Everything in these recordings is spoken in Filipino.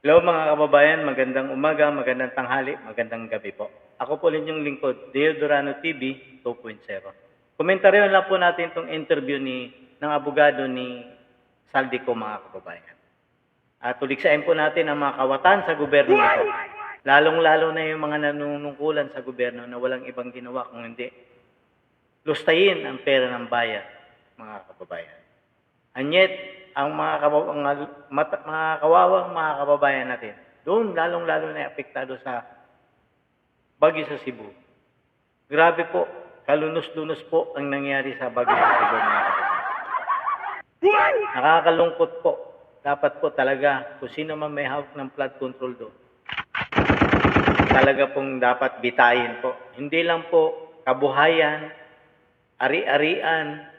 Hello mga kababayan, magandang umaga, magandang tanghali, magandang gabi po. Ako po rin yung lingkod, Deo Durano TV 2.0. Komentaryo lang po natin itong interview ni ng abogado ni Saldico mga kababayan. At tuliksain po natin ang mga kawatan sa gobyerno nito. Lalong-lalo na yung mga nanunungkulan sa gobyerno na walang ibang ginawa kung hindi lustayin ang pera ng bayan, mga kababayan. And yet, ang mga, kaba- mga, mata- mga kawawang mga kababayan natin, doon lalong-lalo na apektado sa bagyo sa Cebu. Grabe po, kalunos-lunos po ang nangyari sa bagyo sa Cebu. Nakakalungkot po. Dapat po talaga, kung sino man may hawak ng flood control doon, talaga pong dapat bitayin po. Hindi lang po kabuhayan, ari-arian,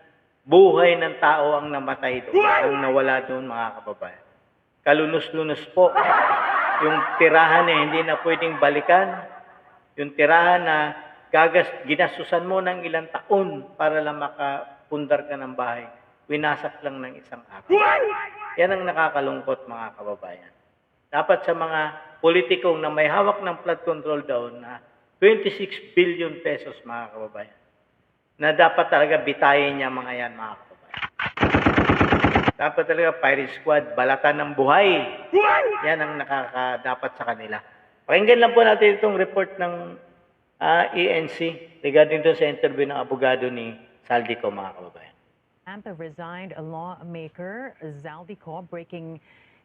buhay ng tao ang namatay doon, ang nawala doon mga kababayan. Kalunos-lunos po. Yung tirahan na hindi na pwedeng balikan, yung tirahan na gagas, ginasusan mo ng ilang taon para lang makapundar ka ng bahay, winasak lang ng isang araw. Yan ang nakakalungkot mga kababayan. Dapat sa mga politikong na may hawak ng flood control daw na 26 billion pesos mga kababayan na dapat talaga bitayin niya mga yan, mga kababayan. Dapat talaga fire squad, balatan ng buhay. Yan ang nakaka-dapat sa kanila. Pakinggan lang po natin itong report ng ah, ENC regarding doon sa interview ng abogado ni Saldico, mga kababayan. Tampa resigned a lawmaker, Zaldico, breaking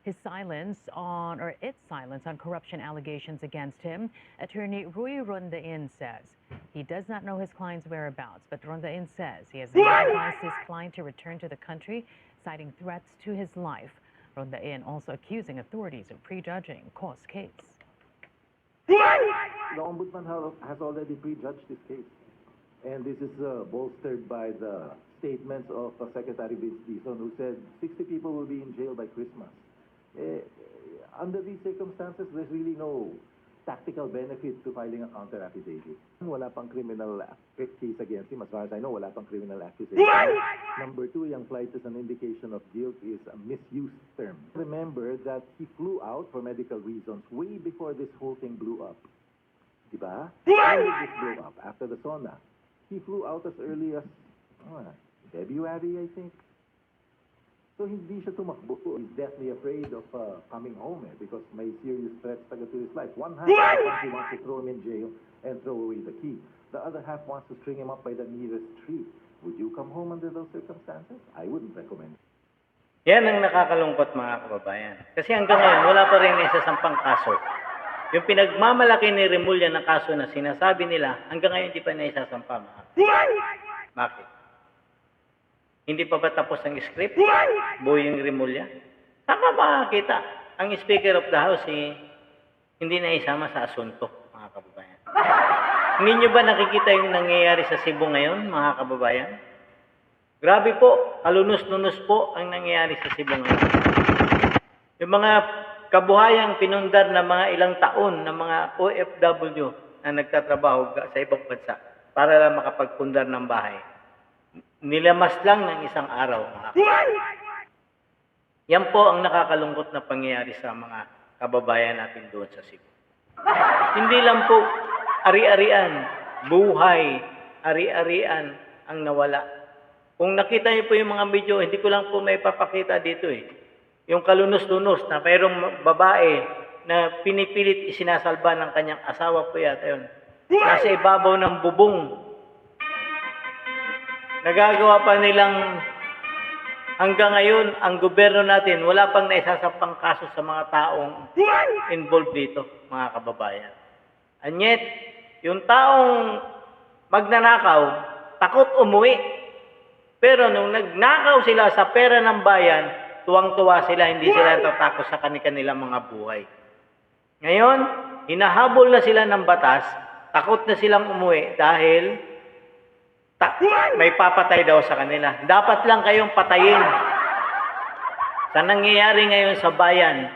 his silence on, or its silence on corruption allegations against him. Attorney Rui Rondain says he does not know his client's whereabouts, but Rondain says he has advised his client to return to the country, citing threats to his life. Rondain also accusing authorities of prejudging Ko's case. The Ombudsman has already prejudged this case. And this is uh, bolstered by the statements of uh, Secretary Vince Dizon, who said 60 people will be in jail by Christmas. Eh, under these circumstances, there's really no tactical benefit to filing a counter affidavit. Wala pang criminal case against him. As far as I know, wala pang criminal accusation. Number two, yung flight is an indication of guilt is a misused term. Remember that he flew out for medical reasons way before this whole thing blew up. Diba? When did this blow up? After the sauna. He flew out as early as ah, February, I think. So hindi siya tumakbo. He's deathly afraid of uh, coming home eh, because may serious threats taga to his life. One half he wants to throw him in jail and throw away the key. The other half wants to string him up by the nearest tree. Would you come home under those circumstances? I wouldn't recommend it. Yan ang nakakalungkot mga kababayan. Kasi hanggang ngayon, wala pa rin isasampang kaso. Yung pinagmamalaki ni Remulla na kaso na sinasabi nila, hanggang ngayon hindi pa na isasampa. Mga kababayan. Bakit? Hindi pa ba tapos ang script? Boying Remulla? Saan ka makakita? Ang Speaker of the House, eh, hindi na isama sa asunto, mga kababayan. Hindi nyo ba nakikita yung nangyayari sa Cebu ngayon, mga kababayan? Grabe po, kalunos-lunos po ang nangyayari sa Cebu ngayon. Yung mga kabuhayang pinundar na mga ilang taon ng mga OFW na nagtatrabaho sa ibang bansa para lang makapagpundar ng bahay. Nilamas lang ng isang araw. Mga kababayan. Yan po ang nakakalungkot na pangyayari sa mga kababayan natin doon sa Cebu. Hindi lang po ari-arian, buhay, ari-arian ang nawala. Kung nakita niyo po yung mga video, hindi ko lang po may papakita dito eh. Yung kalunos-lunos na mayroong babae na pinipilit isinasalba ng kanyang asawa po yata yun. Nasa ibabaw ng bubong. Nagagawa pa nilang hanggang ngayon, ang gobyerno natin, wala pang naisasampang kaso sa mga taong involved dito, mga kababayan. And yet, yung taong magnanakaw, takot umuwi. Pero nung nagnakaw sila sa pera ng bayan, tuwang-tuwa sila, hindi sila natatakot sa kanilang mga buhay. Ngayon, hinahabol na sila ng batas, takot na silang umuwi dahil ta- may papatay daw sa kanila. Dapat lang kayong patayin. Sa nangyayari ngayon sa bayan,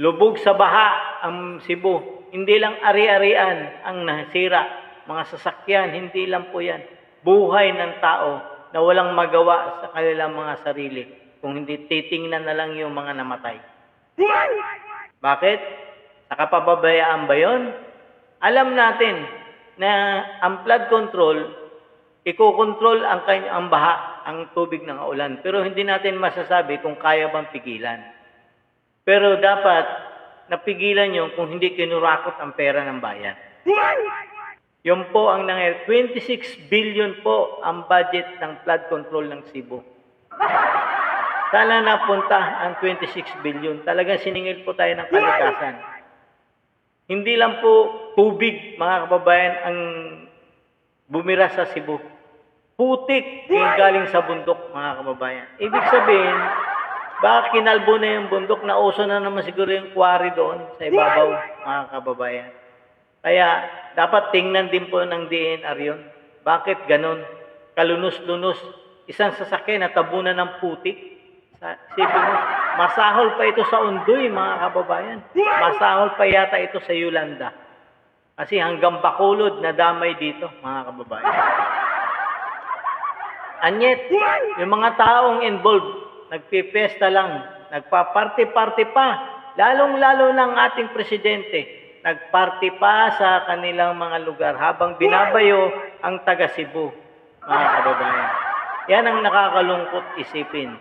lubog sa baha ang Cebu. Hindi lang ari-arian ang nasira, mga sasakyan, hindi lang po yan. Buhay ng tao na walang magawa sa kanilang mga sarili kung hindi titingnan na lang yung mga namatay. Bakit? Sa kapababayaan ba yun? Alam natin na ang flood control, ikokontrol ang, ang baha, ang tubig ng ulan. Pero hindi natin masasabi kung kaya bang pigilan. Pero dapat napigilan nyo kung hindi kinurakot ang pera ng bayan. Yun po ang nangyari. 26 billion po ang budget ng flood control ng Cebu. Sana napunta ang 26 billion. Talagang siningil po tayo ng kalikasan. Hindi lang po tubig, mga kababayan, ang bumira sa Cebu. Putik yung galing sa bundok, mga kababayan. Ibig sabihin, baka kinalbo na yung bundok, nauso na naman siguro yung quarry doon sa ibabaw, mga kababayan. Kaya dapat tingnan din po ng DNR yun. Bakit ganon? Kalunos-lunos. Isang sasakyan na tabunan ng putik. Sa, isipin mo, masahol pa ito sa Undoy, mga kababayan. Masahol pa yata ito sa Yolanda. Kasi hanggang Bacolod na damay dito, mga kababayan. Anyet, yung mga taong involved, nagpipesta lang, nagpa-party-party pa. Lalong-lalo ng ating presidente, nagparty pa sa kanilang mga lugar habang binabayo ang taga Cebu, mga kababayan. Yan ang nakakalungkot isipin.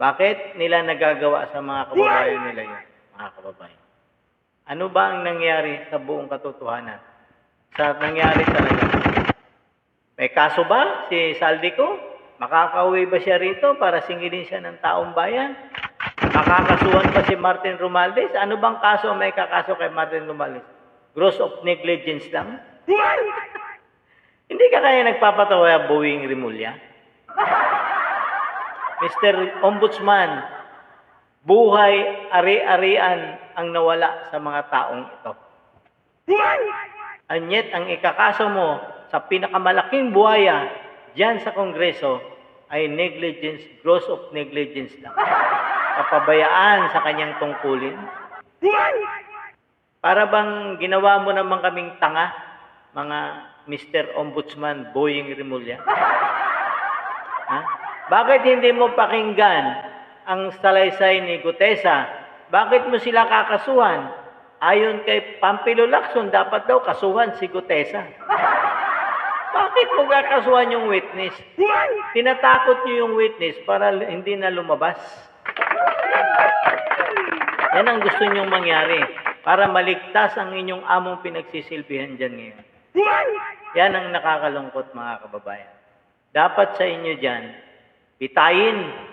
Bakit nila nagagawa sa mga kababayan nila yun, mga kababayan? Ano ba ang nangyari sa buong katotohanan? Sa nangyari talaga? May kaso ba si Saldico? Makakauwi ba siya rito para singilin siya ng taong bayan? Makakasuhan pa si Martin Romualdez? Ano bang kaso may kakaso kay Martin Romualdez? Gross of negligence lang? Hindi ka kaya nagpapatawa Boeing Rimulya? Mr. Ombudsman, buhay ari-arian ang nawala sa mga taong ito. Anyet ang ikakaso mo sa pinakamalaking buhaya diyan sa Kongreso ay negligence, gross of negligence lang. Kapabayaan sa kanyang tungkulin. Para bang ginawa mo naman kaming tanga, mga Mr. Ombudsman Boying Rimulya? Ha? Bakit hindi mo pakinggan ang salaysay ni Gutesa? Bakit mo sila kakasuhan? Ayon kay Pampilo Lacson, dapat daw kasuhan si Gutesa. Bakit mo kakasuhan yung witness? Tinatakot niyo yung witness para hindi na lumabas. Yan ang gusto niyong mangyari para maligtas ang inyong among pinagsisilbihan dyan ngayon. Yan ang nakakalungkot mga kababayan. Dapat sa inyo dyan, pitayin.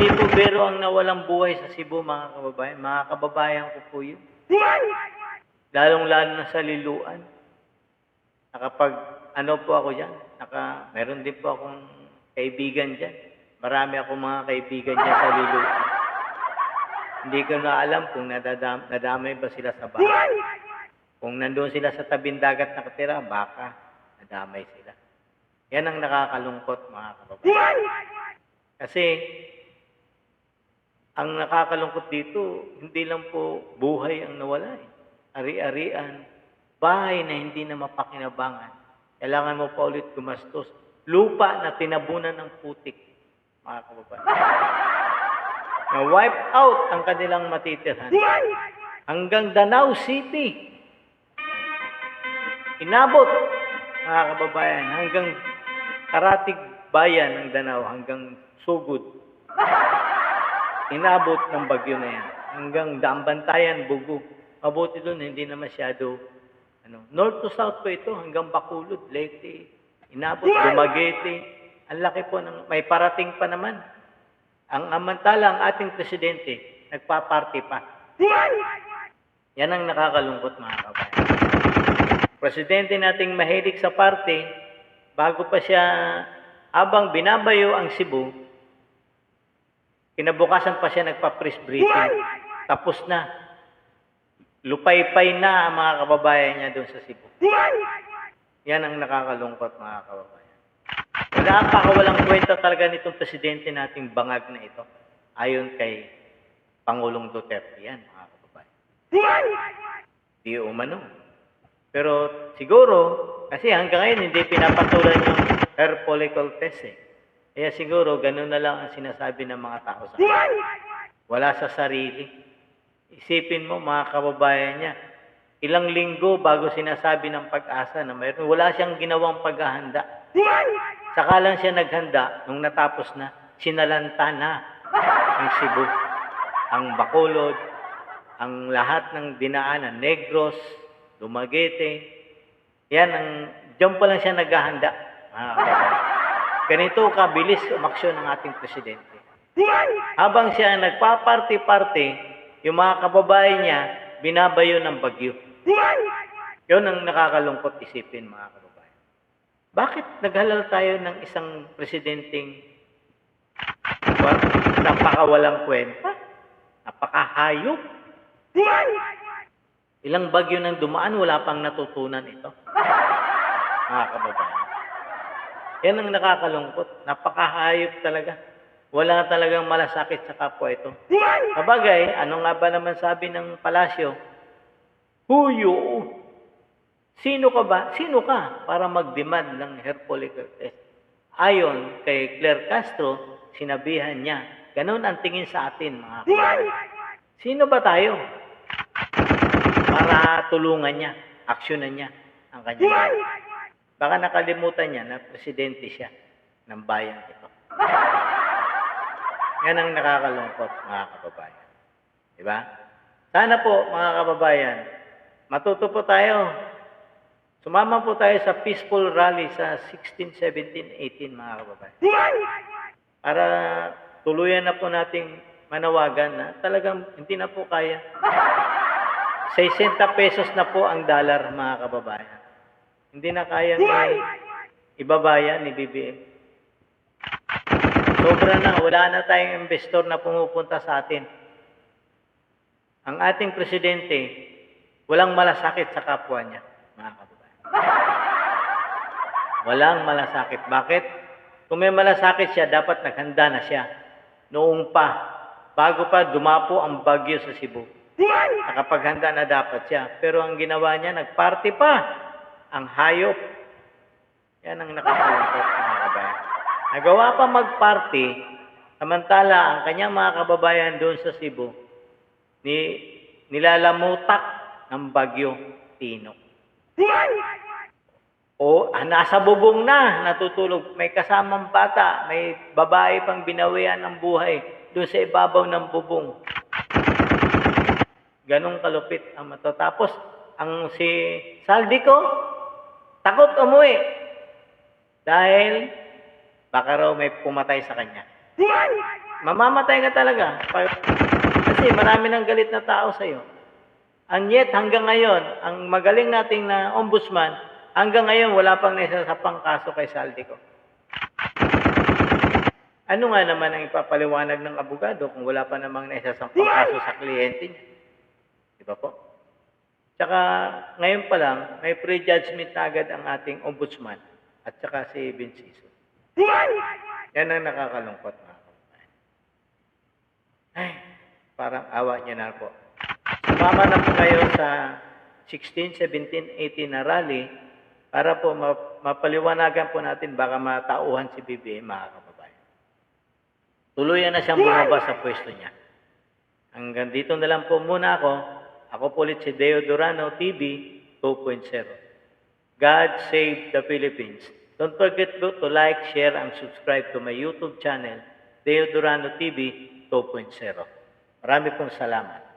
Hindi po bero ang nawalang buhay sa Cebu mga kababayan. Mga kababayan ko po yun. Lalong-lalo na sa liluan. Nakapag, ano po ako dyan, naka, meron din po akong kaibigan dyan. Marami akong mga kaibigan dyan sa liluan. Hindi ko na alam kung nadadam, nadamay ba sila sa bahay. Kung nandun sila sa tabing dagat nakatira, baka nadamay sila. Yan ang nakakalungkot mga kababayan. Kasi, ang nakakalungkot dito, hindi lang po buhay ang nawala. Eh. Ari-arian, bahay na hindi na mapakinabangan. Kailangan mo pa ulit gumastos. Lupa na tinabunan ng putik, mga kababayan. Na wipe out ang kanilang matitirhan. Hanggang Danau City. Inabot, mga kababayan, hanggang Karatig Bayan ng Danau, hanggang Sugod. Inabot ng bagyo na yan. Hanggang Daambantayan, Bugo. Mabuti doon, hindi na masyado, ano, north to south po ito, hanggang Bacolod, Leyte, inabot, Dumaguete. Ang laki po, ng, may parating pa naman. Ang amantala, ang ating presidente, nagpa-party pa. Yan ang nakakalungkot mga kabayan. Presidente nating mahilig sa party, bago pa siya, habang binabayo ang Cebu, kinabukasan pa siya nagpa-press briefing. Tapos na. Lupay-pay na ang mga kababayan niya doon sa Cebu. Yan ang nakakalungkot mga kababayan. Napakawalang kwenta talaga nitong presidente nating bangag na ito. Ayon kay Pangulong Duterte yan, mga kababayan. Di umano. Pero siguro, kasi hanggang ngayon hindi pinapatulan yung hair follicle test eh. Kaya siguro, ganun na lang ang sinasabi ng mga tao sa akin. Wala sa sarili. Isipin mo, mga kababayan niya, ilang linggo bago sinasabi ng pag-asa na mayroon, wala siyang ginawang paghahanda. Saka lang siya naghanda nung natapos na, sinalanta na ang Cebu, ang Bacolod, ang lahat ng dinaanan, Negros, Dumaguete. Yan, ang, diyan pa lang siya naghahanda. mga kababayan. Ganito kabilis umaksyon ng ating presidente. Habang siya nagpa-party-party, yung mga kababayan niya, binabayo ng bagyo. Yun ang nakakalungkot isipin, mga kababayan. Bakit naghalal tayo ng isang presidenteng wa- napakawalang kwenta? Napakahayop? Ilang bagyo nang dumaan, wala pang natutunan ito. Mga kababayan. Yan ang nakakalungkot. Napakahayop talaga. Wala talagang malasakit sa kapwa ito. Kabagay, ano nga ba naman sabi ng palasyo? Who you? Sino ka ba? Sino ka para mag-demand ng hair follicle test? Ayon kay Claire Castro, sinabihan niya, ganun ang tingin sa atin, mga kababayan. Sino ba tayo? Para tulungan niya, aksyonan niya ang kanyang. Baka nakalimutan niya na presidente siya ng bayan ito. Yan ang nakakalungkot, mga kababayan. Di ba? Sana po, mga kababayan, matuto po tayo. Sumama po tayo sa peaceful rally sa 16, 17, 18, mga kababayan. Para tuluyan na po nating manawagan na talagang hindi na po kaya. 60 pesos na po ang dollar, mga kababayan. Hindi na kaya ni ibabaya ni BBM. Sobra na, wala na tayong investor na pumupunta sa atin. Ang ating presidente, walang malasakit sa kapwa niya, mga kababayan. Walang malasakit. Bakit? Kung may malasakit siya, dapat naghanda na siya. Noong pa, bago pa dumapo ang bagyo sa Cebu. Nakapaghanda na dapat siya. Pero ang ginawa niya, nagparty pa. Ang hayop. Yan ang nakakalungkot mga kababayan. Nagawa pa magparty, samantala ang kanyang mga kababayan doon sa Cebu, ni, nilalamutak ng bagyo Tino. O ah, nasa bubong na, natutulog. May kasamang bata, may babae pang binawian ng buhay doon sa ibabaw ng bubong. Ganong kalupit ang matatapos. Ang si Saldico, takot umuwi. Dahil baka raw may pumatay sa kanya. Mamamatay ka talaga. Kasi marami ng galit na tao sa'yo. And yet, hanggang ngayon, ang magaling nating na ombudsman, hanggang ngayon, wala pang naisasapang kaso kay Saldico. Ano nga naman ang ipapaliwanag ng abogado kung wala pa namang naisasampang kaso sa kliyente niya? Di po? Tsaka ngayon pa lang, may prejudgment na agad ang ating ombudsman at tsaka si Vinciso. Yan ang nakakalungkot mga kababayan. Ay, parang awa niya na po. Sumama na po kayo sa 16, 17, 18 na rally para po ma- mapaliwanagan po natin baka matauhan si BBM mga kababayan. Tuluyan na siyang bumaba sa pwesto niya. Hanggang dito na lang po muna ako. Ako po ulit si Deo Durano TV 2.0. God save the Philippines. Don't forget to, to like, share, and subscribe to my YouTube channel, Deo Durano TV 2.0. Marami pong salamat.